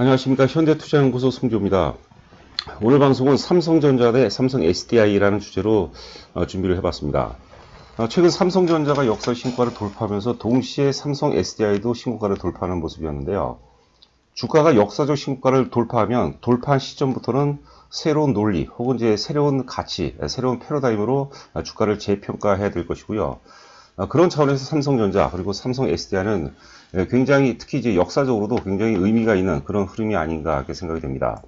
안녕하십니까 현대투자연구소 송조입니다. 오늘 방송은 삼성전자 대 삼성 SDI라는 주제로 어, 준비를 해봤습니다. 어, 최근 삼성전자가 역사 신고가를 돌파하면서 동시에 삼성 SDI도 신고가를 돌파하는 모습이었는데요. 주가가 역사적 신고가를 돌파하면 돌파한 시점부터는 새로운 논리 혹은 이제 새로운 가치, 새로운 패러다임으로 주가를 재평가해야 될 것이고요. 어, 그런 차원에서 삼성전자 그리고 삼성 SDI는 굉장히 특히 이제 역사적으로도 굉장히 의미가 있는 그런 흐름이 아닌가 이렇게 생각이 됩니다.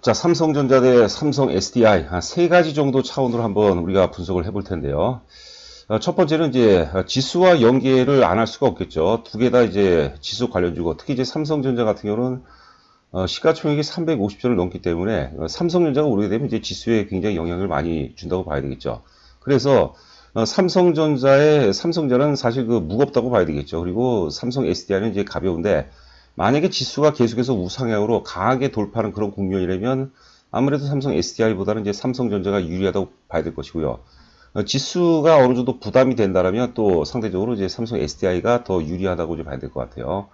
자, 삼성전자 대 삼성 SDI 한세 가지 정도 차원으로 한번 우리가 분석을 해볼 텐데요. 어, 첫 번째는 이제 지수와 연계를 안 할 수가 없겠죠. 두 개 다 이제 지수 관련주고 특히 이제 삼성전자 같은 경우는 어, 시가총액이 350조를 넘기 때문에 어, 삼성전자가 오르게 되면 이제 지수에 굉장히 영향을 많이 준다고 봐야 되겠죠. 그래서 어, 삼성전자의 삼성전자는 사실 그 무겁다고 봐야 되겠죠. 그리고 삼성 SDI는 이제 가벼운데 만약에 지수가 계속해서 우상향으로 강하게 돌파하는 그런 국면이라면 아무래도 삼성 SDI보다는 이제 삼성전자가 유리하다고 봐야 될 것이고요. 어, 지수가 어느 정도 부담이 된다라면 또 상대적으로 이제 삼성 SDI가 더 유리하다고 이제 봐야 될 것 같아요.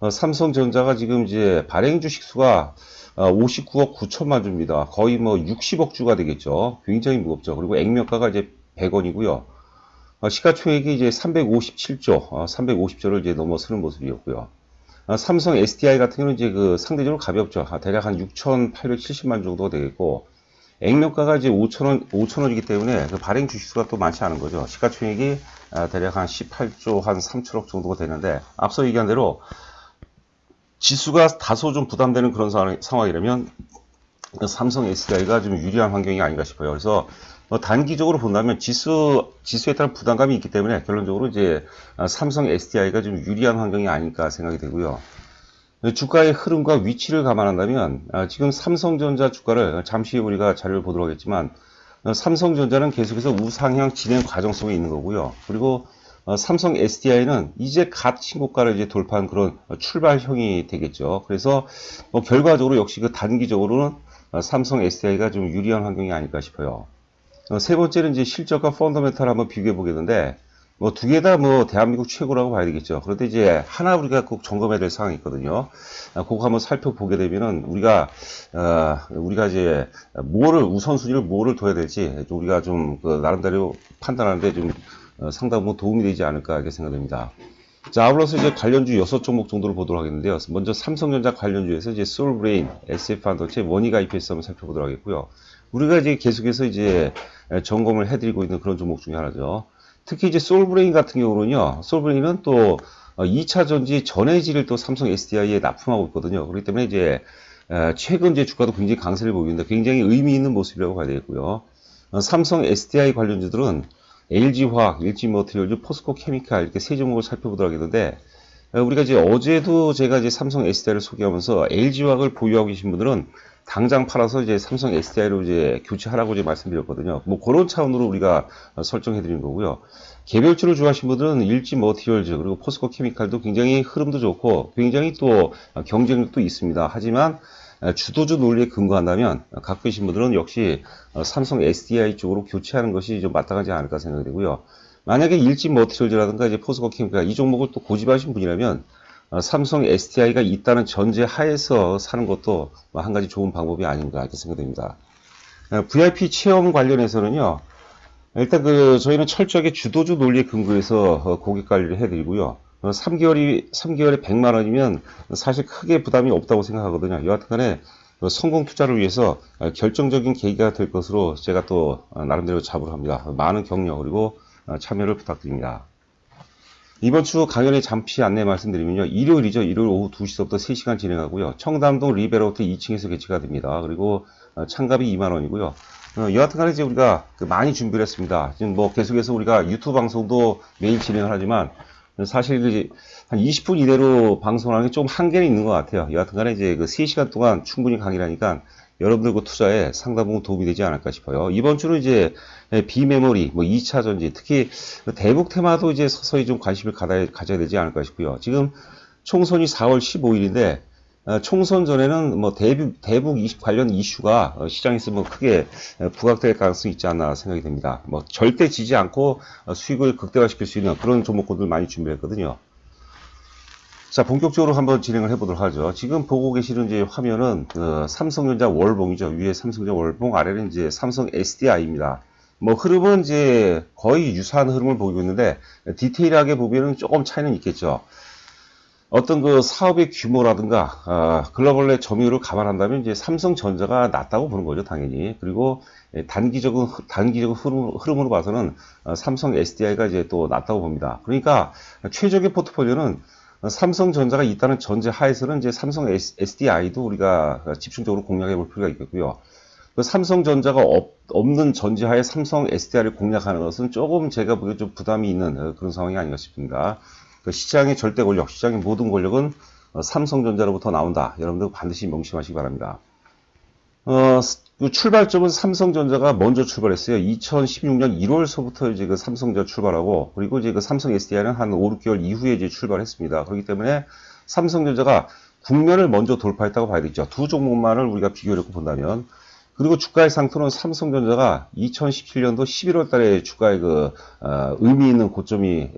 어, 삼성전자가 지금 이제 발행 주식 수가 59억 9천만 주입니다. 거의 뭐 60억 주가 되겠죠. 굉장히 무겁죠. 그리고 액면가가 이제 100원이고요. 시가총액이 이제 357조, 350조를 이제 넘어서는 모습이었고요. 어, 삼성 SDI 같은 경우는 이제 그 상대적으로 가볍죠. 아, 대략 한 6,870만 정도 되겠고, 액면가가 이제 5,000원, 5,000원이기 때문에 그 발행 주식수가 또 많지 않은 거죠. 시가총액이 아, 대략 한 18조 한 3천억 정도가 되는데, 앞서 얘기한 대로 지수가 다소 좀 부담되는 그런 상황이라면 삼성 SDI가 좀 유리한 환경이 아닌가 싶어요. 그래서 뭐 단기적으로 본다면 지수, 지수에 따른 부담감이 있기 때문에 결론적으로 이제 삼성 SDI가 좀 유리한 환경이 아닐까 생각이 되고요. 주가의 흐름과 위치를 감안한다면 아, 지금 삼성전자 주가를 잠시 우리가 자료를 보도록 하겠지만 삼성전자는 계속해서 우상향 진행 과정 속에 있는 거고요. 그리고 어, 삼성 SDI는 이제 갓 신고가를 이제 돌파한 그런 출발형이 되겠죠. 그래서 뭐 결과적으로 역시 그 단기적으로는 어, 삼성 SDI가 좀 유리한 환경이 아닐까 싶어요. 어, 세 번째는 이제 실적과 펀더멘탈 한번 비교해 보겠는데 뭐 두 개 다 뭐 대한민국 최고라고 봐야 되겠죠. 그런데 이제 하나 우리가 꼭 점검해야 될 사항이 있거든요. 아, 그거 한번 살펴보게 되면은 우리가 어, 우리가 이제 뭐를 우선순위를 뭐를 둬야 될지 우리가 좀 그 나름대로 판단하는데 좀 어, 상당 부 도움이 되지 않을까 이렇게 생각됩니다. 자, 아울러서 이제 관련주 6종목 정도를 보도록 하겠는데요. 먼저 삼성전자 관련주에서 이제 솔브레인, SF 반도체, 원희가 IPS 한번 살펴보도록 하겠고요. 우리가 이제 계속해서 이제 점검을 해드리고 있는 그런 종목 중에 하나죠. 특히 이제 솔브레인 같은 경우는요, 솔브레인은 또 2차 전지 전해질을 또 삼성 SDI에 납품하고 있거든요. 그렇기 때문에 이제 최근 이제 주가도 굉장히 강세를 보이는데 굉장히 의미 있는 모습이라고 봐야 되겠고요. 어, 삼성 SDI 관련주들은 LG화학, LG머티리얼즈, 포스코 케미칼 이렇게 세 종목을 살펴보도록 하겠는데 우리가 이제 어제도 제가 이제 삼성 SDI를 소개하면서 LG화학을 보유하고 계신 분들은 당장 팔아서 이제 삼성 SDI로 이제 교체하라고 이제 말씀드렸거든요. 뭐 그런 차원으로 우리가 설정해 드린 거고요. 개별주를 좋아하시는 분들은 일지 머티리얼즈 그리고 포스코 케미칼도 굉장히 흐름도 좋고 굉장히 또 경쟁력도 있습니다. 하지만 주도주 논리에 근거한다면 갖고 계신 분들은 역시 삼성 SDI 쪽으로 교체하는 것이 좀 마땅하지 않을까 생각이 되고요. 만약에 일지 머티리얼즈라든가 이제 포스코 케미칼 이 종목을 또 고집하신 분이라면 삼성 SDI가 있다는 전제 하에서 사는 것도 한 가지 좋은 방법이 아닌가 이렇게 생각됩니다. VIP 체험 관련해서는요. 일단 그 저희는 철저하게 주도주 논리에 근거해서 고객 관리를 해드리고요. 3개월이 3개월에 100만 원이면 사실 크게 부담이 없다고 생각하거든요. 여하튼간에 성공 투자를 위해서 결정적인 계기가 될 것으로 제가 또 나름대로 자부를 합니다. 많은 격려 그리고 참여를 부탁드립니다. 이번 주 강연의 잠시 안내 말씀드리면요. 일요일이죠. 일요일 오후 2시부터 3시간 진행하고요. 청담동 리베로트 2층에서 개최가 됩니다. 그리고 참가비 2만 원이고요. 어, 여하튼간에 이제 우리가 그 많이 준비를 했습니다. 지금 뭐 계속해서 우리가 유튜브 방송도 매일 진행을 하지만 사실 한 20분 이내로 방송하는 게 좀 한계는 있는 것 같아요. 여하튼간에 이제 그 3시간 동안 충분히 강의라니까 여러분들 그 투자에 상당 부분 도움이 되지 않을까 싶어요. 이번 주는 이제 비메모리, 뭐 2차 전지, 특히 대북 테마도 이제 서서히 좀 관심을 가져야, 되지 않을까 싶고요. 지금 총선이 4월 15일인데 어, 총선 전에는 뭐 대북, 대북 관련 이슈가 어, 시장에서 뭐 크게 어, 부각될 가능성이 있지 않나 생각이 됩니다. 뭐 절대 지지 않고 수익을 극대화시킬 수 있는 그런 종목군들 많이 준비했거든요. 자, 본격적으로 한번 진행을 해보도록 하죠. 지금 보고 계시는 이제 화면은 그 삼성전자 월봉이죠. 위에 삼성전자 월봉, 아래는 이제 삼성 SDI입니다. 뭐 흐름은 이제 거의 유사한 흐름을 보이고 있는데 디테일하게 보면은 조금 차이는 있겠죠. 어떤 그 사업의 규모라든가 어, 글로벌 의 점유율을 감안한다면 이제 삼성전자가 낮다고 보는 거죠, 당연히. 그리고 단기적인 단기적 흐름, 흐름 으로 봐서는 어, 삼성 SDI가 이제 또 낮다고 봅니다. 그러니까 최적의 포트폴리오는 삼성전자가 있다는 전제 하에서는 이제 삼성 SDI도 우리가 집중적으로 공략해 볼 필요가 있겠고요. 그 삼성전자가 없, 는 전제하에 삼성 SDI를 공략하는 것은 조금 제가 보기에 좀 부담이 있는 어, 그런 상황이 아닌가 싶습니다. 그 시장의 절대 권력, 시장의 모든 권력은 어, 삼성전자로부터 나온다. 여러분들 반드시 명심하시기 바랍니다. 어, 그 출발점은 삼성전자가 먼저 출발했어요. 2016년 1월서부터 이제 그 삼성전자 출발하고 그리고 이제 그 삼성 SDI는 한 5, 6개월 이후에 이제 출발했습니다. 그렇기 때문에 삼성전자가 국면을 먼저 돌파했다고 봐야 되죠. 두 종목만을 우리가 비교를 본다면 그리고 주가의 상태는 삼성전자가 2017년도 11월 달에 주가의 그 어, 의미 있는 고점이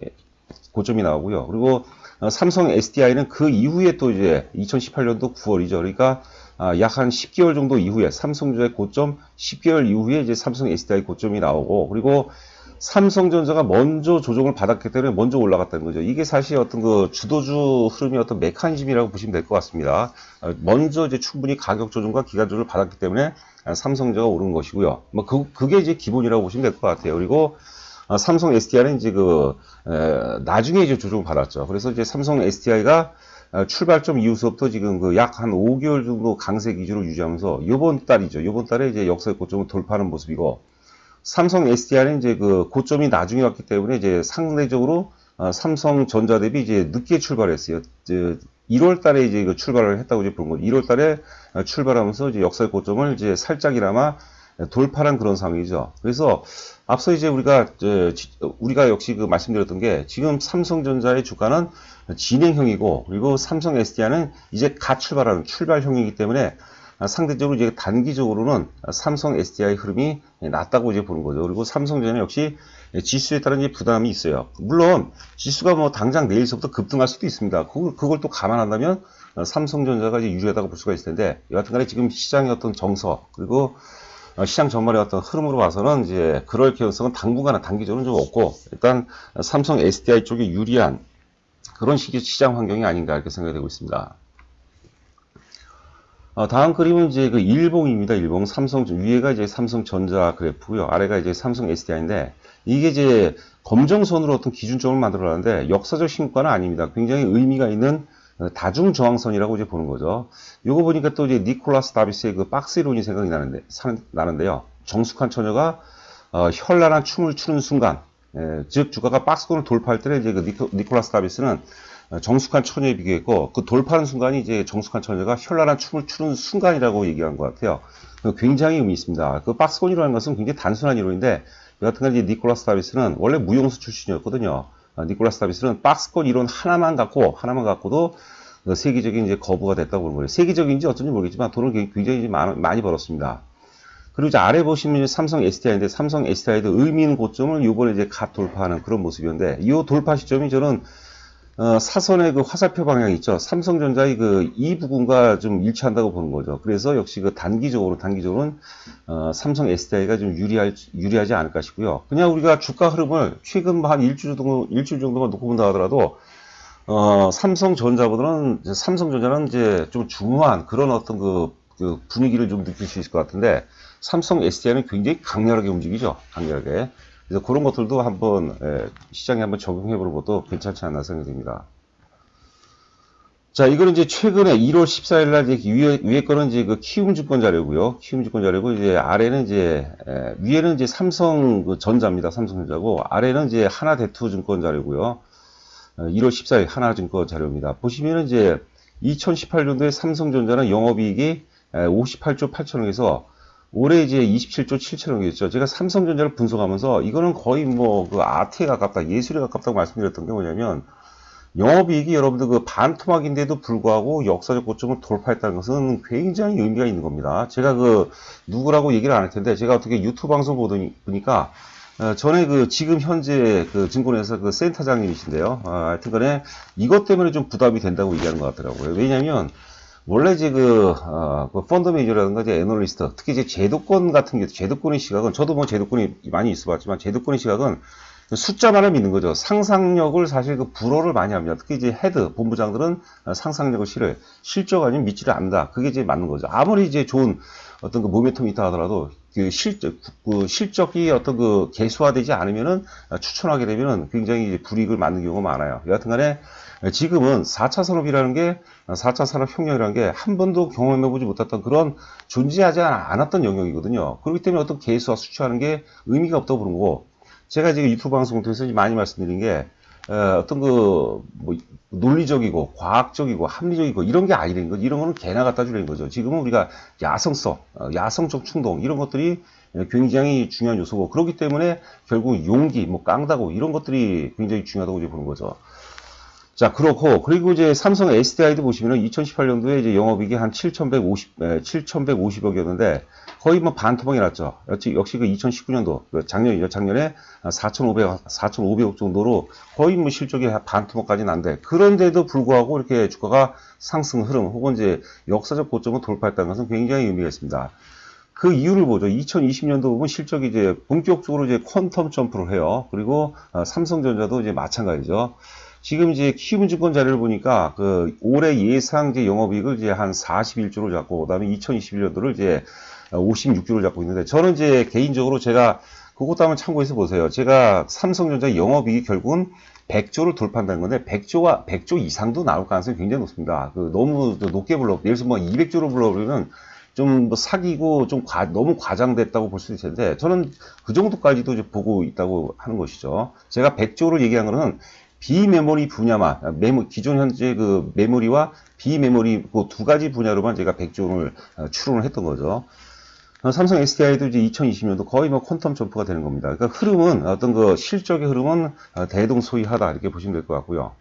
고점이 나오고요. 그리고 어, 삼성 SDI는 그 이후에 또 이제 2018년도 9월이죠. 그러니까 아, 약한 10개월 정도 이후에 삼성전자의 고점 10개월 이후에 이제 삼성 SDI 고점이 나오고 그리고 삼성전자가 먼저 조정을 받았기 때문에 먼저 올라갔다는 거죠. 이게 사실 어떤 그 주도주 흐름의 어떤 메커니즘이라고 보시면 될 것 같습니다. 아, 먼저 이제 충분히 가격 조정과 기간 조정을 받았기 때문에 삼성전자가 오른 것이고요. 뭐 그, 그게 이제 기본이라고 보시면 될 것 같아요. 그리고 아, 삼성 SDI는 이제 그 에, 나중에 이제 조정을 받았죠. 그래서 이제 삼성 SDI가 아, 출발점 이후서부터 지금 그 약 한 5개월 정도 강세 기준을 유지하면서 요번 달이죠. 요번 달에 이제 역사의 고점을 돌파하는 모습이고 삼성 SDI는 이제 그 고점이 나중에 왔기 때문에 이제 상대적으로 어, 삼성전자 대비 이제 늦게 출발했어요. 이제 1월 달에 이제 그 출발을 했다고 이제 본 거죠. 1월 달에 어, 출발하면서 이제 역사의 고점을 이제 살짝이나마 돌파한 그런 상황이죠. 그래서 앞서 이제 우리가 우리가 역시 그 말씀드렸던 게 지금 삼성전자의 주가는 진행형이고 그리고 삼성 SDI는 이제 갓 출발하는 출발형이기 때문에 상대적으로 이제 단기적으로는 삼성 SDI 흐름이 낮다고 이제 보는 거죠. 그리고 삼성전자 역시 지수에 따른 이제 부담이 있어요. 물론 지수가 뭐 당장 내일서부터 급등할 수도 있습니다. 그걸, 그걸 또 감안한다면 삼성전자가 이제 유리하다고 볼 수가 있을 텐데 여하튼간에 지금 시장의 어떤 정서 그리고 시장 전반의 어떤 흐름으로 봐서는 이제 그럴 개연성은 당분간은 단기적으로는 좀 없고 일단 삼성 SDI 쪽이 유리한 그런 시기 시장 환경이 아닌가 이렇게 생각이 되고 있습니다. 어, 다음 그림은 이제 그 일봉입니다. 일봉 삼성 위에가 이제 삼성전자 그래프고요. 아래가 이제 삼성 SDI인데 이게 이제 검정선으로 어떤 기준점을 만들어놨는데 역사적 신과는 아닙니다. 굉장히 의미가 있는 다중 저항선이라고 이제 보는 거죠. 요거 보니까 또 이제 니콜라스 다비스의 그 박스 이론이 생각이 나는데 나는데요. 정숙한 처녀가 어, 현란한 춤을 추는 순간, 예, 즉 주가가 박스권을 돌파할 때 이제 그 니코, 니콜라스 다비스는 어, 정숙한 처녀에 비교했고 그 돌파하는 순간이 이제 정숙한 처녀가 현란한 춤을 추는 순간이라고 얘기한 것 같아요. 굉장히 의미 있습니다. 그 박스권이라는 것은 굉장히 단순한 이론인데 여하튼간 이제 니콜라스 다비스는 원래 무용수 출신이었거든요. 아, 니콜라스 다비스는 박스권 이론 하나만 갖고 하나만 갖고도 그 세계적인 이제 거부가 됐다고 보는 거예요. 세계적인지 어쩐지 모르겠지만 돈을 굉장히 많이 벌었습니다. 그리고 이제 아래 보시면 삼성 SDI인데 삼성 SDI도 의미 있는 고점을 이번에 이제 갓 돌파하는 그런 모습이었는데 이 돌파 시점이 저는 어, 사선의 그 화살표 방향 있죠. 삼성전자의 그 이 부분과 좀 일치한다고 보는 거죠. 그래서 역시 그 단기적으로 단기적으로는 어, 삼성 SDI가 좀 유리할 유리하지 않을까 싶고요. 그냥 우리가 주가 흐름을 최근 뭐한 일주일 정도 일주일 정도만 놓고 본다 하더라도 어, 삼성전자보다는 삼성전자는 이제 좀 중후한 그런 어떤 그, 그 분위기를 좀 느낄 수 있을 것 같은데 삼성 SDI는 굉장히 강렬하게 움직이죠. 강렬하게. 그래서 그런 것들도 한번 예, 시장에 한번 적용해 보는 것도 괜찮지 않나 생각이 듭니다. 자, 이거는 이제 최근에 1월 14일 날 이제 위에, 위에 거는 이제 그 키움 증권 자료고요. 키움 증권 자료고 이제 아래는 이제 에, 위에는 이제 삼성 그 전자입니다. 삼성전자고 아래는 이제 하나대투 증권 자료고요. 1월 어, 14일 하나증권 자료입니다. 보시면은 이제 2018년도에 삼성전자는 영업이익이 58조 8천억에서 올해 이제 27조 7천억이었죠. 제가 삼성전자를 분석하면서 이거는 거의 뭐 그 아트에 가깝다, 예술에 가깝다고 말씀드렸던 게 뭐냐면 영업이익이 여러분들 그 반토막인데도 불구하고 역사적 고점을 돌파했다는 것은 굉장히 의미가 있는 겁니다. 제가 그 누구라고 얘기를 안 할 텐데 제가 어떻게 유튜브 방송 보니까 어, 전에 그 지금 현재 그 증권회사 그 센터장님이신데요. 어, 하여튼 간에 이것 때문에 좀 부담이 된다고 얘기하는 것 같더라고요. 왜냐면 원래 이제 그, 어, 그 펀드 매니저라든가 이제 애널리스트, 특히 이제 제도권 같은 게, 제도권의 시각은, 저도 뭐 제도권이 많이 있어 봤지만, 제도권의 시각은 숫자만을 믿는 거죠. 상상력을 사실 그 불어를 많이 합니다. 특히 이제 헤드, 본부장들은 상상력을 싫어요. 실적 아니면 믿지를 않는다. 그게 이제 맞는 거죠. 아무리 이제 좋은 어떤 그 모멘텀이 있다 하더라도 그 실적, 그 실적이 어떤 그 개수화되지 않으면은 추천하게 되면은 굉장히 불이익을 맞는 경우가 많아요. 여하튼 간에 지금은 4차 산업이라는 게 4차 산업혁명이라는 게 한 번도 경험해보지 못했던 그런 존재하지 않았던 영역이거든요. 그렇기 때문에 어떤 개수와 수치하는 게 의미가 없다고 보는 거고 제가 지금 유튜브 방송 통해서 많이 말씀드린 게 어, 떤 그, 뭐, 논리적이고, 과학적이고, 합리적이고, 이런 게 아니라는 거죠. 이런 거는 개나 갖다 주라는 거죠. 지금은 우리가 야성성, 어, 야성적 충동, 이런 것들이 굉장히 중요한 요소고, 그렇기 때문에 결국 용기, 뭐, 깡다고, 이런 것들이 굉장히 중요하다고 이제 보는 거죠. 자, 그렇고, 그리고 이제 삼성 SDI도 보시면은 2018년도에 이제 영업이익이 한 7,150, 7,150억이었는데, 거의 뭐 반토막이 났죠. 역시, 역시 그 2019년도, 그 작년이죠. 작년에 4,500, 4,500억 정도로 거의 뭐 실적이 반토막까지 난데, 그런데도 불구하고 이렇게 주가가 상승 흐름, 혹은 이제 역사적 고점을 돌파했다는 것은 굉장히 의미가 있습니다. 그 이유를 보죠. 2020년도 보면 실적이 이제 본격적으로 이제 퀀텀 점프를 해요. 그리고 어, 삼성전자도 이제 마찬가지죠. 지금 이제 키움증권 자료를 보니까 그 올해 예상 이제 영업이익을 이제 한 41조를 잡고 그다음에 2021년도를 이제 56조를 잡고 있는데 저는 이제 개인적으로 제가 그것도 한번 참고해서 보세요. 제가 삼성전자 영업이익이 결국은 100조를 돌파한다는 건데 100조와 100조 이상도 나올 가능성이 굉장히 높습니다. 그 너무 높게 불러 예를 들어서 뭐 200조로 불러버리면 좀 뭐 사기고 좀 과, 너무 과장됐다고 볼 수 있을 텐데 저는 그 정도까지도 이제 보고 있다고 하는 것이죠. 제가 100조를 얘기한 거는 비메모리 분야만 메모, 기존 현재 그 메모리와 비메모리 그 두 가지 분야로만 제가 100조를 추론을 했던 거죠. 삼성 SDI도 이제 2020년도 거의 뭐 퀀텀 점프가 되는 겁니다. 그러니까 흐름은 어떤 그 실적의 흐름은 대동소이하다 이렇게 보시면 될 것 같고요.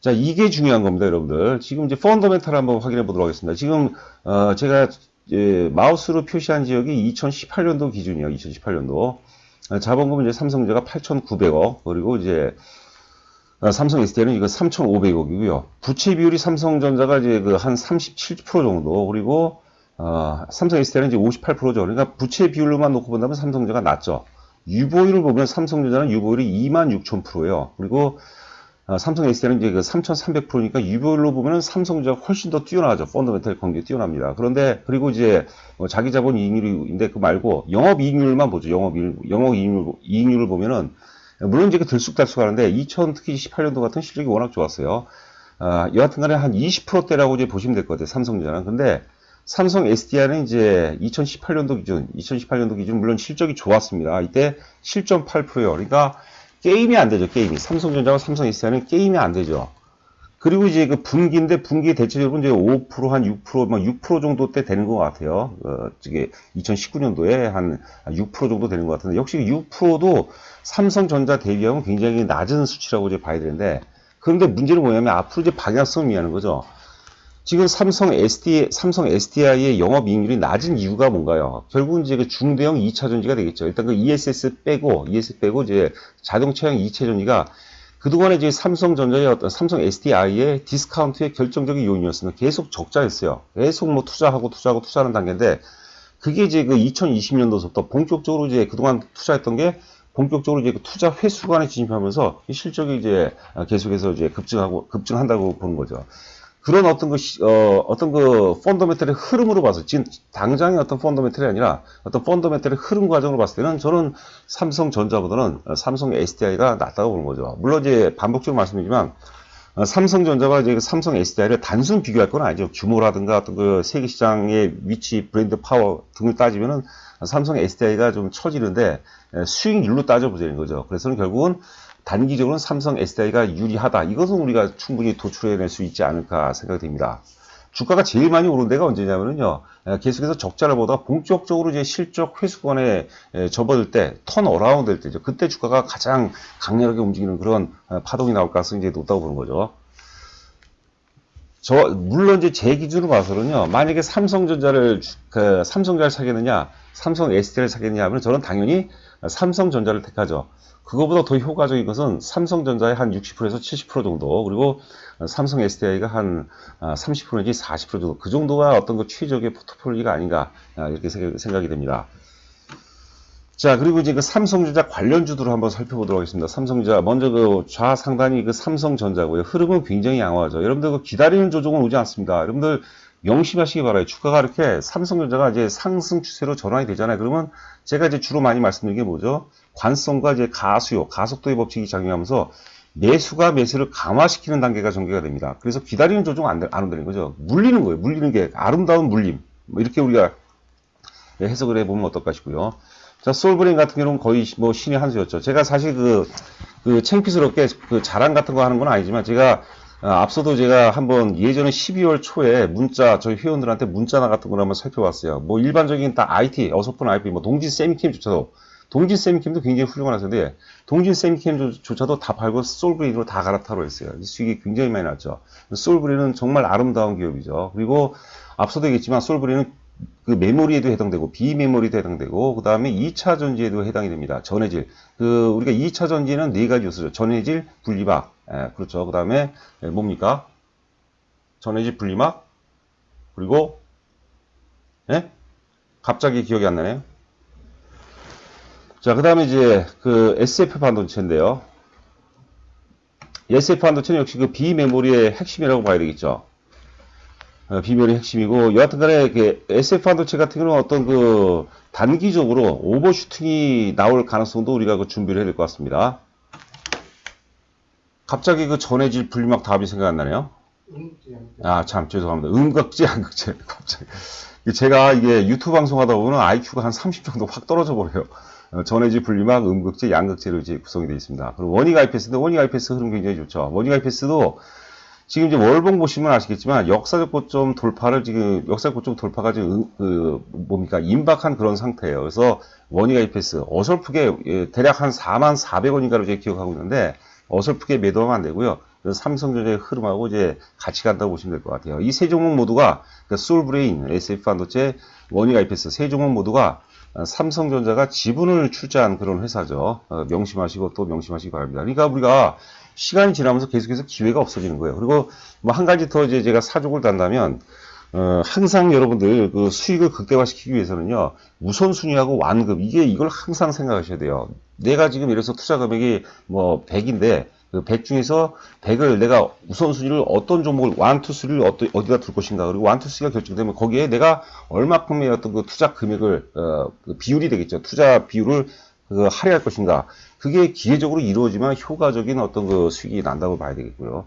자, 이게 중요한 겁니다, 여러분들. 지금 이제 펀더멘탈 한번 확인해 보도록 하겠습니다. 지금 어, 제가 이제 마우스로 표시한 지역이 2018년도 기준이에요. 2018년도. 자본금은 이제 삼성전자가 8,900억, 그리고 이제 어, 삼성 SDI는 이거 3,500억이고요. 부채 비율이 삼성전자가 이제 그 한 37% 정도, 그리고 어, 삼성 SDI는 이제 58%죠. 그러니까 부채 비율로만 놓고 본다면 삼성전자가 낮죠. 유보율을 보면 삼성전자는 유보율이 26,000%예요. 그리고 어, 삼성 SDI는 이제 그 3,300%니까 유보율로 보면 삼성전자가 훨씬 더 뛰어나죠. 펀더멘탈 관계 뛰어납니다. 그런데 그리고 이제 뭐 자기 자본 이익률인데 그 말고 영업 이익률만 보죠. 영업 이익 영업 이익률 이익률을 보면은 물론 이제 그 들쑥달쑥하는데 2000 특히 18년도 같은 실적이 워낙 좋았어요. 아, 여하튼간에 한 20%대라고 이제 보시면 될 것 같아요. 삼성전자는. 근데 삼성 SDI는 이제 2018년도 기준, 2018년도 기준 물론 실적이 좋았습니다. 이때 7.8%요. 그러니까 게임이 안 되죠. 게임이. 삼성전자와 삼성 SDI는 게임이 안 되죠. 그리고 이제 그 분기인데 분기 대체적으로 이제 5%, 한 6%, 막 6% 정도 때 되는 것 같아요. 어, 저게 2019년도에 한 6% 정도 되는 것 같은데 역시 6%도 삼성전자 대비하면 굉장히 낮은 수치라고 이제 봐야 되는데 그런데 문제는 뭐냐면 앞으로 이제 방향성을 의미하는 거죠. 지금 삼성 SD, 삼성 SDI의 영업 이익률이 낮은 이유가 뭔가요? 결국은 이제 그 중대형 2차 전지가 되겠죠. 일단 그 ESS 빼고, ESS 빼고 이제 자동차형 2차 전지가 그동안에 이제 삼성전자의 어떤 삼성 SDI의 디스카운트의 결정적인 요인이었습니다. 계속 적자였어요. 계속 뭐 투자하고 투자하고 투자하는 단계인데 그게 이제 그 2020년도부터 본격적으로 이제 그동안 투자했던 게 본격적으로 이제 그 투자 회수관에 진입하면서 실적이 이제 계속해서 이제 급증하고 급증한다고 보는 거죠. 그런 어떤 그, 어, 어떤 그 펀더멘탈의 흐름으로 봐서, 지금 당장의 어떤 펀더멘탈이 아니라 어떤 펀더멘탈의 흐름 과정으로 봤을 때는 저는 삼성전자보다는 삼성 SDI가 낫다고 보는 거죠. 물론 이제 반복적으로 말씀드리지만, 어, 삼성전자와 이제 삼성 SDI를 단순 비교할 건 아니죠. 규모라든가 어떤 그 세계 시장의 위치, 브랜드 파워 등을 따지면은 삼성 SDI가 좀 처지는데 수익률로 따져보자는 거죠. 그래서는 결국은 단기적으로는 삼성 SDI가 유리하다. 이것은 우리가 충분히 도출해낼 수 있지 않을까 생각이 됩니다. 주가가 제일 많이 오른 데가 언제냐면요. 계속해서 적자를 보다가 본격적으로 이제 실적 회수권에 접어들 때, 턴 어라운드 될 때죠. 그때 주가가 가장 강렬하게 움직이는 그런 파동이 나올 가능성이 높다고 보는 거죠. 저, 물론 이제 제 기준으로 봐서는요, 만약에 삼성전자를, 그, 삼성전자를 사겠느냐, 삼성 SD를 사겠느냐 하면 저는 당연히 삼성전자를 택하죠. 그거보다 더 효과적인 것은 삼성전자의 한 60%에서 70% 정도, 그리고 삼성 SDI가 한 30% 내지 40% 정도, 그 정도가 어떤 그 최적의 포트폴리오가 아닌가, 아, 이렇게 생각- 생각이 됩니다. 자, 그리고 이제 그 삼성전자 관련주들을 한번 살펴보도록 하겠습니다. 삼성전자, 먼저 그 좌 상단이 그 삼성전자고요. 흐름은 굉장히 양호하죠. 여러분들 그 기다리는 조정은 오지 않습니다. 여러분들 명심하시기 바라요. 주가가 이렇게 삼성전자가 이제 상승 추세로 전환이 되잖아요. 그러면 제가 이제 주로 많이 말씀드린 게 뭐죠? 관성과 이제 가수요, 가속도의 법칙이 작용하면서 매수가 매수를 강화시키는 단계가 전개가 됩니다. 그래서 기다리는 조정 안, 돼- 안 온다는 거죠. 물리는 거예요. 물리는 게 아름다운 물림. 뭐 이렇게 우리가 해석을 해보면 어떨까 싶고요. 자, 솔브레인 같은 경우는 거의 뭐 신의 한 수였죠. 제가 사실 그, 그 창피스럽게 그 자랑 같은 거 하는 건 아니지만 제가 아, 앞서도 제가 한번 예전에 12월 초에 문자, 저희 회원들한테 문자나 같은 걸 한번 살펴봤어요. 뭐 일반적인 다 IT, 어설픈 IP, 뭐 동진 세미캠조차도, 동진 세미캠도 굉장히 훌륭한 회사인데, 동진 세미캠조차도 다 팔고 솔브레인으로 다 갈아타로 했어요. 이 수익이 굉장히 많이 났죠. 솔브레인은 정말 아름다운 기업이죠. 그리고 앞서도 얘기했지만 솔브레인은 그 메모리에도 해당되고 비메모리도 해당되고 그 다음에 2차 전지에도 해당이 됩니다. 전해질 그 우리가 2차 전지는 네 가지 요소죠. 전해질, 분리막, 예, 그렇죠. 그 다음에 뭡니까? 전해질, 분리막 그리고 예? 갑자기 기억이 안 나네요. 자, 그 다음에 이제 그 SF 반도체인데요. SF 반도체는 역시 그 비메모리의 핵심이라고 봐야 되겠죠. 어, 비멸이 핵심이고 여하튼 간에 그 SF 반도체 같은 경우는 어떤 그 단기적으로 오버슈팅이 나올 가능성도 우리가 그 준비를 해야 될 것 같습니다. 갑자기 그 전해질 분리막 답이 생각 안 나네요. 아, 참, 죄송합니다. 음극재, 양극재. 갑자기. 제가 이게 유튜브 방송하다 보면 IQ가 한 30 정도 확 떨어져 버려요. 어, 전해질 분리막, 음극재, 양극재로 이제 구성이 되어 있습니다. 그리고 원익 IPS인데 원익 IPS 흐름 굉장히 좋죠. 원익 IPS도 지금 이제 월봉 보시면 아시겠지만 역사적 고점 돌파를 지금 역사적 고점 돌파가 지금 음- 그 뭡니까 임박한 그런 상태예요. 그래서 원익 IPS 어설프게 예, 대략 한 4만 400원인가로 제가 기억하고 있는데 어설프게 매도하면 안 되고요. 삼성전자의 흐름하고 이제 같이 간다고 보시면 될 것 같아요. 이 세 종목 모두가 그러니까 솔브레인, SF 반도체, 원익 IPS 세 종목 모두가 어, 삼성전자가 지분을 출자한 그런 회사죠. 어, 명심하시고 또 명심하시기 바랍니다. 그러니까 우리가 시간이 지나면서 계속해서 기회가 없어지는 거예요. 그리고 뭐 한 가지 더 이제 제가 사족을 단다면 어, 항상 여러분들 그 수익을 극대화시키기 위해서는요 우선순위하고 완급 이게 이걸 항상 생각하셔야 돼요. 내가 지금 이래서 투자 금액이 뭐 100인데 그 100 중에서 100을 내가 우선순위를 어떤 종목을 완투 쓰리를 어디, 어디다 둘 것인가 그리고 완투 쓰리가 결정되면 거기에 내가 얼마큼의 어떤 그 투자 금액을 어, 그 비율이 되겠죠. 투자 비율을 그 할애할 것인가 그게 기회적으로 이루어지면 효과적인 어떤 그 수익이 난다고 봐야 되겠고요.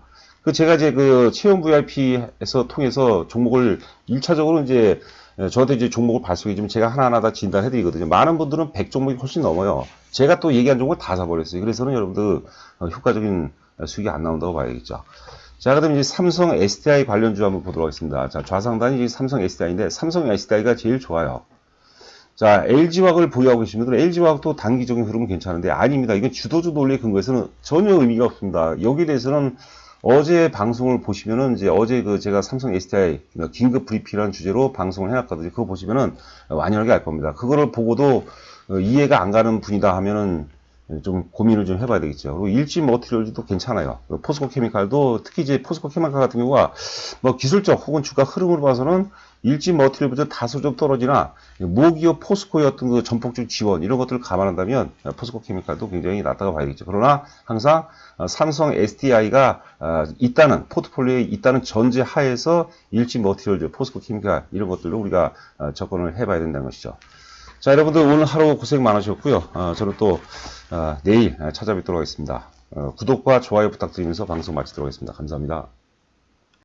그 제가 이제 그 체험 VIP에서 통해서 종목을 1차적으로 이제 에, 저한테 이제 종목을 발송해 주면 제가 하나하나 다 진단해 드리거든요. 많은 분들은 100 종목이 훨씬 넘어요. 제가 또 얘기한 종목을 다 사버렸어요. 그래서는 여러분들 어, 효과적인 수익이 안 나온다고 봐야겠죠. 자, 그 다음 이제 삼성 SDI 관련주 한번 보도록 하겠습니다. 자, 좌상단이 이제 삼성 SDI인데 삼성 SDI가 제일 좋아요. 자, LG화학을 보유하고 계신 분들은 LG화학도 단기적인 흐름은 괜찮은데 아닙니다. 이건 주도주 논리에 근거해서는 전혀 의미가 없습니다. 여기에 대해서는 어제 방송을 보시면은 이제 어제 그 제가 삼성 SDI 긴급 브리핑이라는 주제로 방송을 해놨거든요. 그거 보시면은 완연하게 알 겁니다. 그거를 보고도 어, 이해가 안 가는 분이다 하면은 좀 고민을 좀 해봐야 되겠죠. 그리고 일지 머티리얼도 괜찮아요. 그 포스코 케미칼도 특히 이제 포스코 케미칼 같은 경우가 뭐 기술적 혹은 주가 흐름으로 봐서는 일지 머티리얼보다 다소 좀 떨어지나 모기업 포스코의 어떤 그 전폭적 지원 이런 것들을 감안한다면 포스코 케미칼도 굉장히 낫다고 봐야겠죠. 그러나 항상 어, 삼성 SDI가 있다는 포트폴리오에 있다는 전제 하에서 일지 머티리얼, 포스코 케미칼 이런 것들로 우리가 어, 접근을 해봐야 된다는 것이죠. 자, 여러분들 오늘 하루 고생 많으셨고요. 어, 저는 또 어, 내일 찾아뵙도록 하겠습니다. 어, 구독과 좋아요 부탁드리면서 방송 마치도록 하겠습니다. 감사합니다.